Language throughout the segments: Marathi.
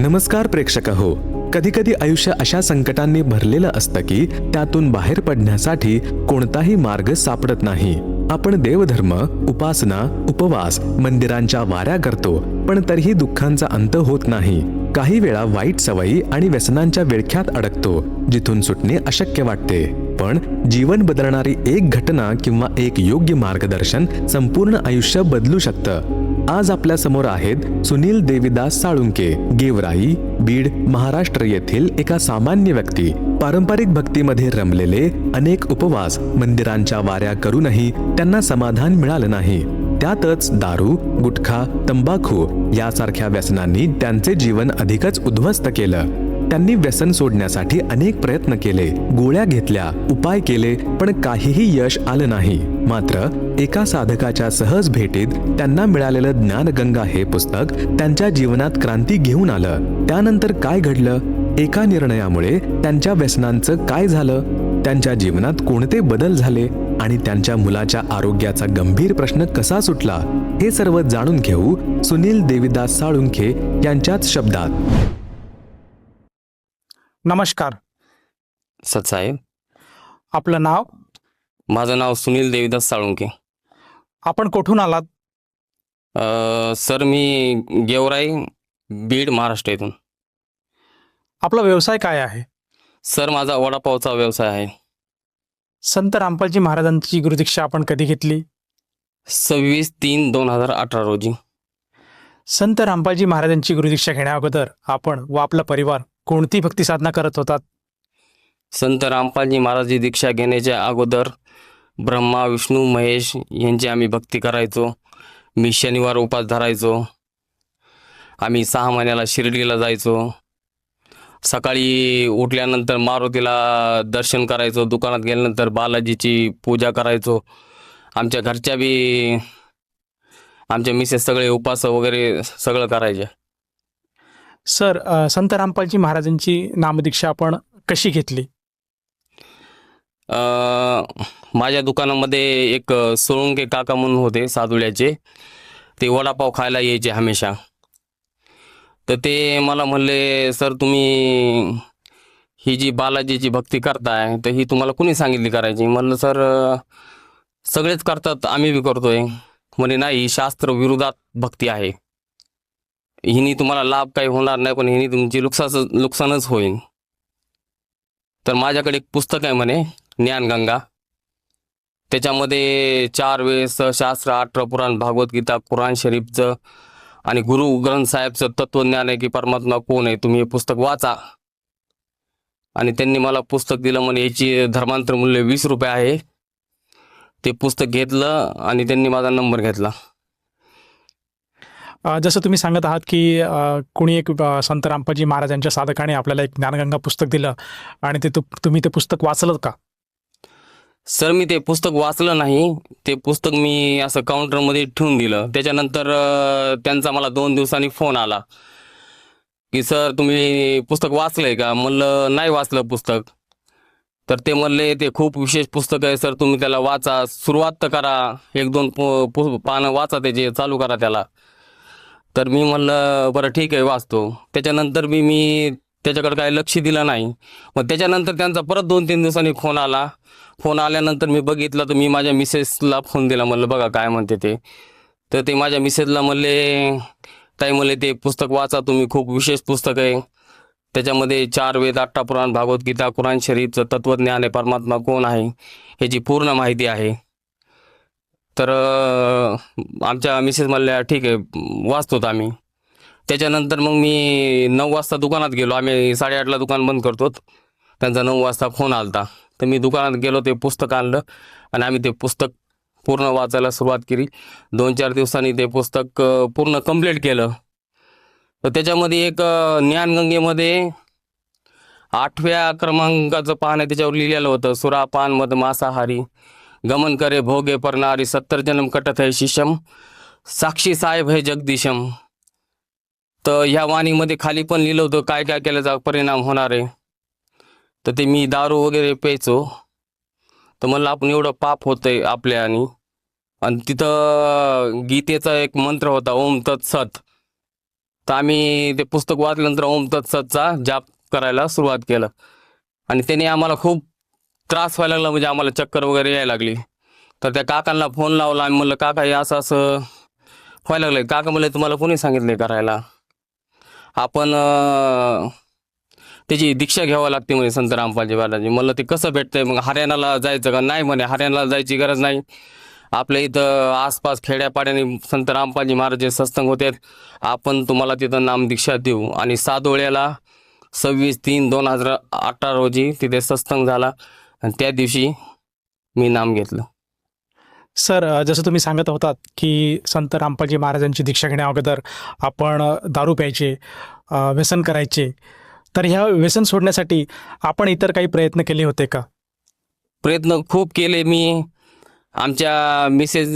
नमस्कार प्रेक्षक हो कधी कधी आयुष्य अशा संकटांनी भरलेलं असतं की त्यातून बाहेर पडण्यासाठी कोणताही मार्ग सापडत नाही. आपण देवधर्म उपासना उपवास मंदिरांच्या वाऱ्या करतो पण तरीही दुःखांचा अंत होत नाही. काही वेळा वाईट सवयी आणि व्यसनांच्या विळख्यात अडकतो जिथून सुटणे अशक्य वाटते. पण जीवन बदलणारी एक घटना किंवा एक योग्य मार्गदर्शन संपूर्ण आयुष्य बदलू शकतं. आज आपल्यासमोर आहेत सुनील देवीदास साळुंके गेवराई बीड महाराष्ट्र येथील एका सामान्य व्यक्ती. पारंपरिक भक्तीमध्ये रमलेले अनेक उपवास मंदिरांच्या वाऱ्या करूनही त्यांना समाधान मिळालं नाही. त्यातच दारू गुटखा तंबाखू यासारख्या व्यसनांनी त्यांचे जीवन अधिकच उद्ध्वस्त केलं. त्यांनी व्यसन सोडण्यासाठी अनेक प्रयत्न केले गोळ्या घेतल्या उपाय केले पण काहीही यश आलं नाही. मात्र एका साधकाच्या सहज भेटीत त्यांना मिळालेलं ज्ञानगंगा हे पुस्तक त्यांच्या जीवनात क्रांती घेऊन आलं. त्यानंतर काय घडलं? एका निर्णयामुळे त्यांच्या व्यसनांचं काय झालं? त्यांच्या जीवनात कोणते बदल झाले? आणि त्यांच्या मुलाच्या आरोग्याचा गंभीर प्रश्न कसा सुटला? हे सर्व जाणून घेऊ सुनील देविदास साळुंखे यांच्याच शब्दात. नमस्कार. सतसाहेब. आपलं नाव? माझं नाव सुनील देविदास साळुंके. आपण कुठून आलात? अ, सर मी गेवराई बीड महाराष्ट्र येथून. आपला व्यवसाय काय आहे? सर माझा वडापावचा व्यवसाय आहे. संत रामपालजी महाराजांची गुरुदीक्षा आपण कधी घेतली? सव्वीस तीन दोन हजार अठरा रोजी. संत रामपालजी महाराजांची गुरुदीक्षा घेण्या अगोदर आपण व आपला परिवार कोणती भक्ती साधना करत होतात? संत रामपालजी महाराजी दीक्षा घेण्याच्या अगोदर ब्रह्मा विष्णू महेश यांची आम्ही भक्ती करायचो. मी शनिवार उपास धरायचो. आम्ही सहा महिन्याला शिर्डीला जायचो. सकाळी उठल्यानंतर मारुतीला दर्शन करायचो. दुकानात गेल्यानंतर बालाजीची पूजा करायचो. आमच्या घरच्या बी आमच्या मिसेस सगळे उपास वगैरे सगळं करायचे. सर संत रामपालजी महाराजांची नामदीक्षा आपण कशी घेतली? माझ्या दुकानामध्ये एक सोळंके काका म्हणून होते सादुळ्याचे ते वडापाव खायला यायचे हमेशा. तर ते मला म्हणले सर तुम्ही ही जी बालाजीची भक्ती करताय तर ही तुम्हाला कुणी सांगितली करायची? म्हणलं सर सगळेच करतात आम्ही बी करतोय. म्हणे नाही शास्त्र विरोधात भक्ती आहे. हिनी तुम्हाला लाभ काही होणार नाही पण हिनी तुमची नुकसाच नुकसानच होईल तर माझ्याकडे एक पुस्तक आहे म्हणे ज्ञानगंगा. त्याच्यामध्ये चार वेळेस शास्त्र अठरा पुराण भागवत गीता कुराण शरीफचं आणि गुरु ग्रंथ साहेबचं तत्वज्ञान आहे की परमात्मा कोण आहे तुम्ही हे पुस्तक वाचा. आणि त्यांनी मला पुस्तक दिलं म्हणे याची धर्मांतर मूल्य वीस रुपये आहे. ते पुस्तक घेतलं आणि त्यांनी माझा नंबर घेतला. जसं तुम्ही सांगत आहात की कुणी एक संत रामपाजी महाराजांच्या साधकाने आपल्याला एक ज्ञानगंगा पुस्तक दिलं आणि ते तुम्ही ते पुस्तक वाचलं का? सर मी ते पुस्तक वाचलं नाही. ते पुस्तक मी असं काउंटरमध्ये ठेवून दिलं. त्याच्यानंतर त्यांचा मला दोन दिवसांनी फोन आला की सर तुम्ही पुस्तक वाचलंय का? म्हणलं नाही वाचलं पुस्तक. तर ते म्हणले ते खूप विशेष पुस्तक आहे सर. तुम्ही त्याला वाचा. सुरुवात तर करा. एक दोन पु- पु- पानं वाचा त्याचे चालू करा त्याला. तर मी म्हणलं बरं ठीक आहे वाचतो. त्याच्यानंतर मी मी त्याच्याकडे काही लक्ष दिलं नाही. मग त्याच्यानंतर त्यांचा परत दोन तीन दिवसांनी फोन आला. फोन आल्यानंतर मी बघितलं तर मी माझ्या मिसेसला फोन दिला. म्हणलं बघा काय म्हणते ते. तर ते माझ्या मिसेसला म्हणले ताई म्हणले ते पुस्तक वाचा. तुम्ही खूप विशेष पुस्तक आहे. त्याच्यामध्ये चार वेद अठरा पुराण भागवत गीता कुराण शरीफचं तत्वज्ञान आहे परमात्मा कोण आहे ह्याची पूर्ण माहिती आहे. तर आमच्या मिसेस म्हणल्या ठीक आहे वाचतोत आम्ही. त्याच्यानंतर मग मी नऊ वाजता दुकानात गेलो. आम्ही साडेआठला दुकान बंद करतो. त्यांचा नऊ वाजता फोन आलता. तर मी दुकानात गेलो ते पुस्तक आणलं आणि आम्ही ते पुस्तक पूर्ण वाचायला सुरुवात केली. दोन चार दिवसांनी ते पुस्तक पूर्ण कंप्लीट केलं. तर त्याच्यामध्ये एक ज्ञानगंगेमध्ये आठव्या क्रमांकाचं पान आहे. त्याच्यावर लिहिलेलं होतं सुरापान मध मांसाहारी. गमन करे भोगे परनारी सत्तर जन्म कटत है शिशम साक्षी साहेब हे जगदीशम। तर ह्या वाणीमध्ये खाली पण लिहिलं होतं काय काय केल्याचा परिणाम होणार आहे. तर ते मी दारू वगैरे प्यायचो. तर म्हणलं आपण एवढं पाप होतंय आपल्या आणि आणि तिथं गीतेचा एक मंत्र होता ओम तत्सत तर आम्ही ते पुस्तक वाचल्यानंतर ओम तत्सतचा जाप करायला सुरुवात केलं. आणि त्याने आम्हाला खूप त्रास व्हायला लागला म्हणजे आम्हाला चक्कर वगैरे यायला लागली. तर त्या काकांना फोन लावला आम्ही म्हणलं काका हे असं असं व्हायला लागलंय. काका म्हणले तुम्हाला कोणी सांगितलंय करायला? आपण त्याची दीक्षा घ्यावं लागते म्हणे संत रामपालजी बालाजी म्हणलं ते कसं भेटतंय? मग हरियाणाला जायचं का? नाही म्हणे हरियाणाला जायची गरज नाही. आपल्या इथं आसपास खेड्यापाड्याने संत रामपालजी महाराज सत्संग होते. आपण तुम्हाला तिथं नाम दीक्षा देऊ. आणि सातोळ्याला सव्वीस तीन दोन हजार अठरा रोजी तिथे सत्संग झाला. आणि त्या दिवशी मी नाम घेतलं. सर जसं तुम्ही सांगत होतात की संत रामपालजी महाराजांची दीक्षा घेण्या अगोदर आपण दारू प्यायचे व्यसन करायचे. तर ह्या व्यसन सोडण्यासाठी आपण इतर काही प्रयत्न केले होते का? प्रयत्न खूप केले मी. आमच्या मिसेस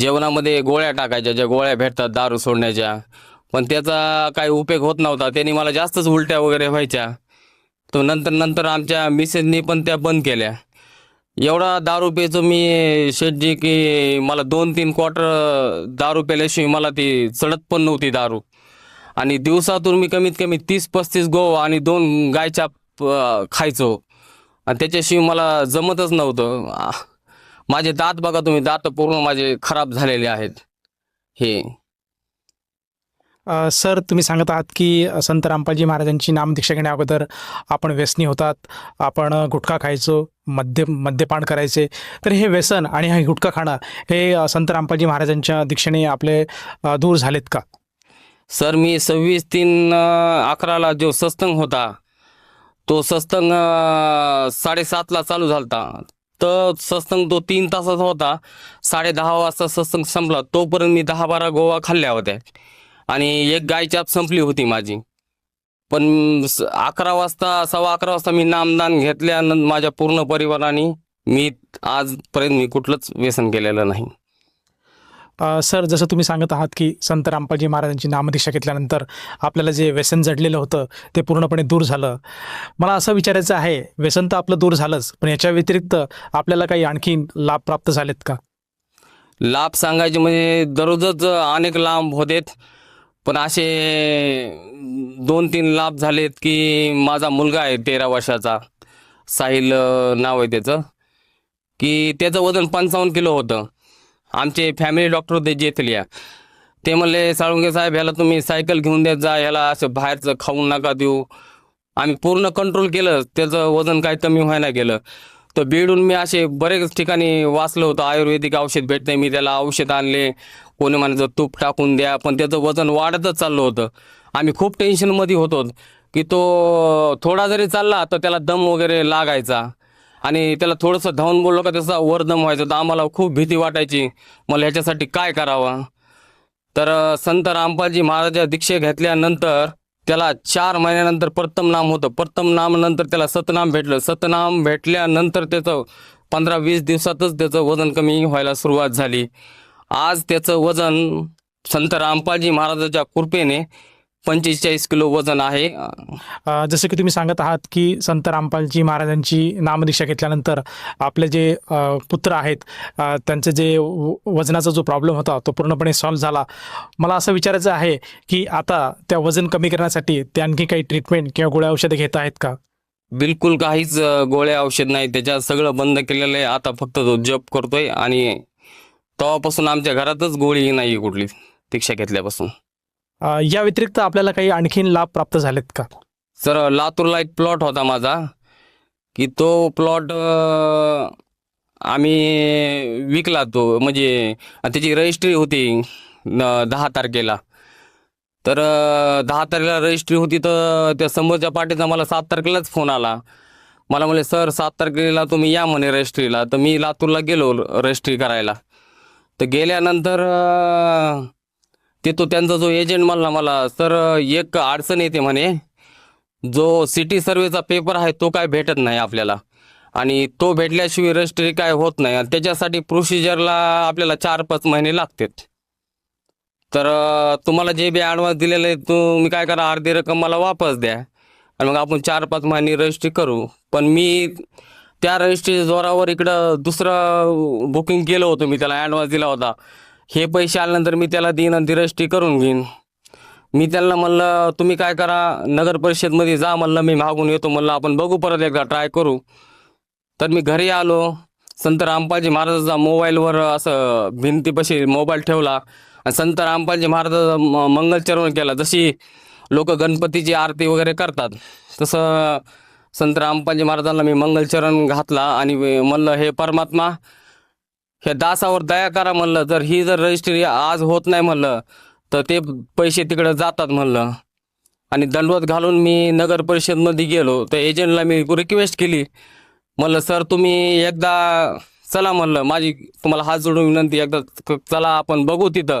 जेवणामध्ये गोळ्या टाकायच्या ज्या गोळ्या भेटतात दारू सोडण्याच्या. पण त्याचा काही उपयोग होत नव्हता. त्यांनी मला जास्तच उलट्या वगैरे व्हायच्या. तो नंतर नंतर आमच्या मिसेसनी पण त्या बंद केल्या. एवढा दारू प्यायचो मी शेटजी की मला दोन तीन क्वार्टर दारू प्याल्याशिवाय मला ती चढत पण नव्हती दारू. आणि दिवसातून मी कमीत कमी तीस पस्तीस गो आणि दोन गायच्या खायचो. आणि त्याच्याशिवाय मला जमतच नव्हतं. माझे दात बघा तुम्ही दात पूर्ण माझे खराब झालेले आहेत. हे. सर तुम्ही सांगत आहात की संत रामपालजी महाराजांची नामदीक्षा घेण्या अगोदर आपण व्यसनी होतात आपण गुटखा खायचो मद्य मद्यपान करायचे. तर हे व्यसन आणि हे गुटखा खाणं हे संत रामपालजी महाराजांच्या दीक्षेने आपले दूर झालेत का? सर मी सव्वीस तीन अकराला जो सत्संग होता तो सत्संग साडेसातला चालू झालता. तर सत्संग तो तीन तासाचा होता. साडे दहा वाजता सत्संग संपला. तोपर्यंत मी दहा बारा गोवा खाल्ल्या होत्या. आणि एक गाय चाप संपली होती माझी. पण अकरा वाजता सव्वा अकरा वाजता मी नामदान घेतल्यानंतर माझ्या पूर्ण परिवाराने मी आजपर्यंत मी कुठलंच व्यसन केलेलं नाही. सर जसं तुम्ही सांगत आहात की संत रामपालजी महाराजांची नामदीक्षा घेतल्यानंतर आपल्याला जे व्यसन जडलेलं होतं ते पूर्णपणे दूर झालं. मला असं विचारायचं आहे व्यसन तर आपलं दूर झालंच पण याच्या व्यतिरिक्त आपल्याला काही आणखी लाभ प्राप्त झालेत का? लाभ सांगायचे म्हणजे दररोजच अनेक लाभ होतेत. पण असे दोन तीन लाभ झालेत की माझा मुलगा आहे तेरा वर्षाचा. साहिल नाव आहे त्याचं. की त्याचं वजन पंचावन्न किलो होतं. आमचे फॅमिली डॉक्टर होते जेथलिया. ते म्हणले साळुंगे साहेब ह्याला तुम्ही सायकल घेऊन देत जा. ह्याला असं बाहेरचं खाऊ नका देऊ. आम्ही पूर्ण कंट्रोल केलं. त्याचं वजन काय कमी व्हायला गेलं. तर बीडून मी असे बरेच ठिकाणी वाचलं होतं. आयुर्वेदिक औषध भेटतंय मी त्याला औषध आणले. कोणी म्हणायचं तूप टाकून द्या पण त्याचं वजन वाढतच चाललं होतं. आम्ही खूप टेन्शनमध्ये होतो की तो थोडा जरी चालला तर त्याला दम वगैरे लागायचा. आणि त्याला थोडंसं धावून बोललो का त्याचा वरदम व्हायचं. व्हायचा तर आम्हाला खूप भीती वाटायची मला ह्याच्यासाठी काय करावं? तर संत रामपालजी महाराजा दीक्षे घेतल्यानंतर त्याला चार महिन्यानंतर प्रथम नाम होतं. प्रथम नाम नंतर त्याला सतनाम भेटलं. सतनाम भेटल्यानंतर त्याचं पंधरा वीस दिवसातच त्याचं वजन कमी व्हायला सुरुवात झाली. आज त्याचं वजन संत रामपालजी महाराजाच्या कृपेने पंचेचाळीस किलो वजन आहे. अ, जसं की तुम्ही सांगत आहात की संत रामपालजी महाराजांची नामदीक्षा घेतल्यानंतर आपले जे अ, पुत्र आहेत अ, त्यांचं जे व- वजनाचा जो प्रॉब्लेम होता तो पूर्णपणे सॉल्व्ह झाला. मला असं विचारायचं आहे की आता त्या वजन कमी करण्यासाठी ते आणखी काही ट्रीटमेंट किंवा गोळ्या औषधे घेत आहेत का? बिलकुल काहीच अ, गोळ्या औषध नाही. त्याच्यात सगळं बंद केलेलं आहे. आता फक्त तो जप करतोय आणि तेव्हापासून आमच्या घरातच गोळी नाही कुठली दीक्षा घेतल्यापासून. या व्यतिरिक्त आपल्याला काही आणखीन लाभ प्राप्त झालेत का? सर लातूरला एक प्लॉट होता माझा की तो प्लॉट आम्ही विकला तो म्हणजे त्याची रजिस्ट्री होती दहा तारखेला. तर दहा तारखेला रजिस्ट्री होती तर त्या समोरच्या पार्टीचा मला सात तारखेलाच फोन आला. मला म्हणले सर सात तारखेला तुम्ही या म्हणे रजिस्ट्रीला तर मी लातूरला गेलो रजिस्ट्री करायला. तर गेल्यानंतर ते तो त्यांचा जो एजंट म्हणला मला सर एक अडचण येते म्हणे. जो सिटी सर्वेचा पेपर आहे तो काय भेटत नाही आपल्याला. आणि तो भेटल्याशिवाय रजिस्ट्री काय होत नाही. आणि त्याच्यासाठी प्रोसिजरला आपल्याला चार पाच महिने लागतात. तर तुम्हाला जे बी ॲडव्हान्स दिलेलं आहे तुम्ही काय करा अर्धी रक्कम मला वापस द्या. आणि मग आपण चार पाच महिने रजिस्ट्री करू. पण मी त्या रजिस्ट्री जोरावर इकडं दुसरं बुकिंग केलं होतं मी त्याला ॲडव्हान्स दिला होता. हे पैसे आल्यानंतर मी त्याला देईन आणि ती रजिस्ट्री करून घेईन. मी त्यांना म्हणलं तुम्ही काय करा नगर परिषदमध्ये जा म्हणलं मी मागून येतो म्हणलं आपण बघू परत एकदा ट्राय करू. तर मी घरी आलो. संत रामपालजी महाराजाचा मोबाईलवर असं भिंतीपाशी मोबाईल ठेवला आणि संत रामपालजी महाराजाचा म- मंगलचरण केला. जशी लोक गणपतीची आरती वगैरे करतात तसं संत रामपालजी महाराजांना मी मंगलचरण घातला आणि म्हणलं हे परमात्मा ह्या दासावर दया करा म्हणलं. जर ही जर रजिस्ट्री आज होत नाही म्हणलं तर ते पैसे तिकडे जातात म्हणलं. आणि दंडवत घालून मी नगर परिषदमध्ये गेलो. तर एजंटला मी रिक्वेस्ट केली. म्हणलं सर तुम्ही एकदा चला म्हणलं. माझी तुम्हाला हात जोडून विनंती एकदा क- चला आपण बघू तिथं.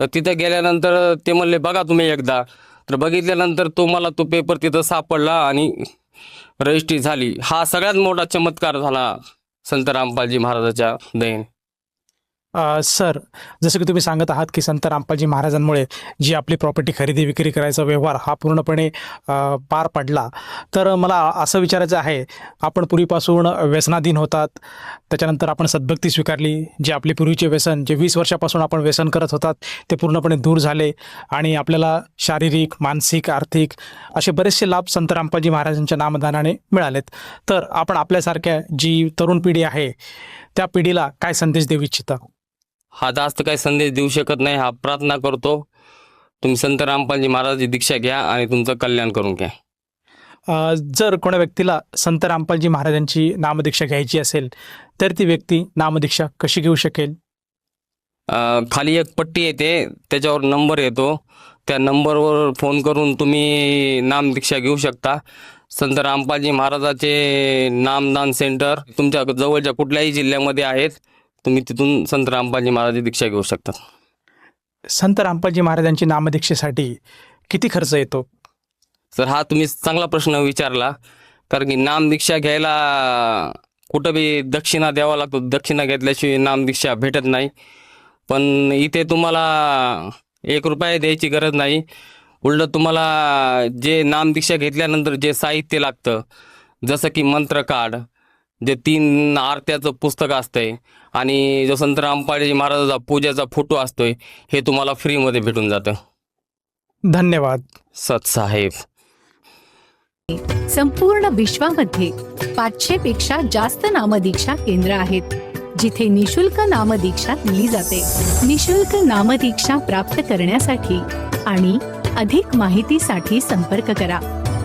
तर तिथं गेल्यानंतर ते म्हणले बघा तुम्ही एकदा. तर बघितल्यानंतर तो मला तो पेपर तिथं सापडला आणि रजिस्ट्री झाली. हा सगळ्यात मोठा चमत्कार झाला. संत रामपालजी महाराजाच्या दयेने. सर जसं की तुम्ही सांगत आहात की संत रामपालजी महाराजांमुळे जी आपली प्रॉपर्टी खरेदी विक्री करायचा व्यवहार हा पूर्णपणे पार पडला. तर मला असं विचारायचं आहे आपण पूर्वीपासून व्यसनाधीन होतात त्याच्यानंतर आपण सद्भक्ती स्वीकारली जे आपले पूर्वीचे व्यसन जे वीस वर्षापासून आपण व्यसन करत होतात ते पूर्णपणे दूर झाले आणि आपल्याला शारीरिक मानसिक आर्थिक असे बरेचसे लाभ संत रामपालजी महाराजांच्या नामदानाने मिळालेत. तर आपण आपल्यासारख्या जी तरुण पिढी आहे त्या पिढीला काय संदेश देऊ इच्छिता? हा जास्त काही संदेश देऊ शकत नाही हा प्रार्थना करतो. तुम्ही संत रामपालजी महाराजाची दीक्षा घ्या आणि तुमचं कल्याण करून घ्या. जर कोणा व्यक्तीला संत रामपालजी महाराजांची नामदीक्षा घ्यायची असेल तर ती व्यक्ती नामदीक्षा कशी घेऊ शकेल? खाली एक पट्टी येते त्याच्यावर नंबर येतो. त्या नंबरवर फोन करून तुम्ही नामदीक्षा घेऊ शकता. संत रामपालजी महाराजाचे नामदान सेंटर तुमच्या जवळच्या कुठल्याही जिल्ह्यामध्ये आहेत. तुम्ही तिथून संत रामपालजी महाराजाची दीक्षा घेऊ शकता. संत रामपालजी महाराजांची नामदीक्षेसाठी किती खर्च येतो? सर हा तुम्ही चांगला प्रश्न विचारला कारण की नामदीक्षा घ्यायला कुठं बी दक्षिणा द्यावा लागतो. दक्षिणा घेतल्याशिवाय नामदीक्षा भेटत नाही. पण इथे तुम्हाला एक रुपया द्यायची गरज नाही. उलट तुम्हाला जे नामदीक्षा घेतल्यानंतर जे साहित्य लागतं जसं की मंत्र कार्ड जे तीन आरत्याचं पुस्तक असतंय आणि जो संत रामपालजी महाराजाचा पूजेचा फोटो असतोय हे तुम्हाला फ्रीमध्ये भेटून जातं. धन्यवाद. सतसाहेब संपूर्ण विश्वामध्ये पाचशे पेक्षा जास्त नामदीक्षा केंद्र आहेत जिथे निशुल्क नामदीक्षा दिली जाते. निशुल्क नामदीक्षा प्राप्त करण्यासाठी आणि अधिक माहितीसाठी संपर्क करा.